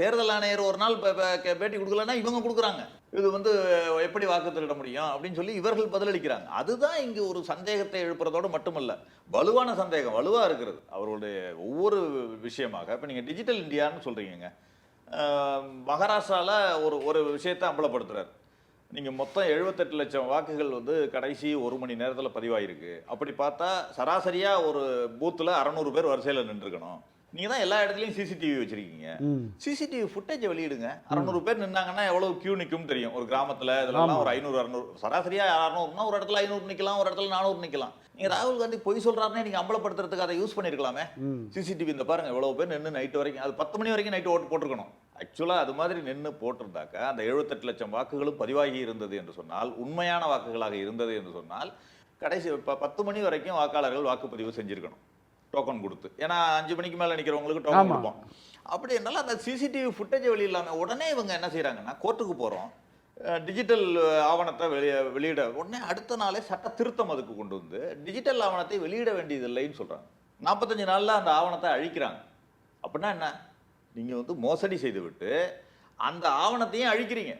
தேர்தல் ஆணையர் ஒரு நாள் பேட்டி கொடுக்கலன்னா இவங்க கொடுக்குறாங்க. இது வந்து எப்படி வாக்கு திருட முடியும் அப்படின்னு சொல்லி இவர்கள் பதிலளிக்கிறாங்க. அதுதான் இங்கு ஒரு சந்தேகத்தை எழுப்புறதோடு மட்டுமல்ல வலுவான சந்தேகம் வலுவாக இருக்கிறது. அவர்களுடைய ஒவ்வொரு விஷயமாக இப்போ நீங்கள் டிஜிட்டல் இந்தியான்னு சொல்கிறீங்க மகாராஷ்டிராவில் ஒரு ஒரு விஷயத்தை அம்பலப்படுத்துறாரு. நீங்கள் மொத்தம் 78 லட்சம் வாக்குகள் வந்து கடைசி ஒரு மணி நேரத்தில் பதிவாயிருக்கு. அப்படி பார்த்தா சராசரியாக ஒரு பூத்தில் அறநூறு பேர் வரிசையில் நின்றுருக்கணும். நீங்க தான் எல்லா இடத்துலயும் சிசிடிவி வச்சிருக்கீங்க. சிசிடிவி ஃபுட்டேஜ் வெளியிடுங்க. அறநூறு பேர் நின்னாங்கன்னா எவ்வளவு கியூ நிக்கும் தெரியும். ஒரு கிராமத்துல இதெல்லாம் ஒரு ஐநூறு அறநூறு. சராசரியா அறநூறுனா ஒரு இடத்துல ஐநூறு நிக்கலாம் ஒரு இடத்துல நானூறு நிக்கலாம். நீங்க ராகுல் காந்தி பொய் சொல்றாருன்னு நீங்க அம்பலப்படுத்துறதுக்கு அதை யூஸ் பண்ணிருக்கலாமே. சிசிடிவி இந்த பாருங்க எவ்வளவு பேர் நின்று நைட் வரைக்கும் அது பத்து மணி வரைக்கும் நைட் ஓட்டு போட்டிருக்கணும். ஆக்சுவலா அது மாதிரி நின்று போட்டிருந்தாக்க அந்த 78 லட்சம் வாக்குகளும் பதிவாகி இருந்தது என்று சொன்னால் உண்மையான வாக்குகளாக இருந்தது என்று சொன்னால் கடைசி பத்து மணி வரைக்கும் வாக்காளர்கள் வாக்குப்பதிவு செஞ்சிருக்கணும். டோக்கன் கொடுத்து. ஏன்னா அஞ்சு மணிக்கு மேல நிக்கிறவங்களுக்கு டோக்கன். கொடுப்போம். அப்படி என்னால அந்த சிசிடிவி ஃபுட்டேஜ் வெளியில்லாம உடனே இவங்க என்ன செய்றாங்கன்னா கோர்ட்டுக்கு போறோம். டிஜிட்டல் ஆவணத்தை வெளிய வெளியிட உடனே அடுத்த நாளே சட்ட திருத்தம் அதுக்கு கொண்டு வந்து டிஜிட்டல் ஆவணத்தை வெளியிட வேண்டியதில்லைன்னு சொல்றாங்க. நாற்பத்தஞ்சு நாள்ல அந்த ஆவணத்தை அழிக்கிறாங்க. அப்படின்னா என்ன? நீங்க வந்து மோசடி செய்துவிட்டு அந்த ஆவணத்தையும் அழிக்கிறீங்க.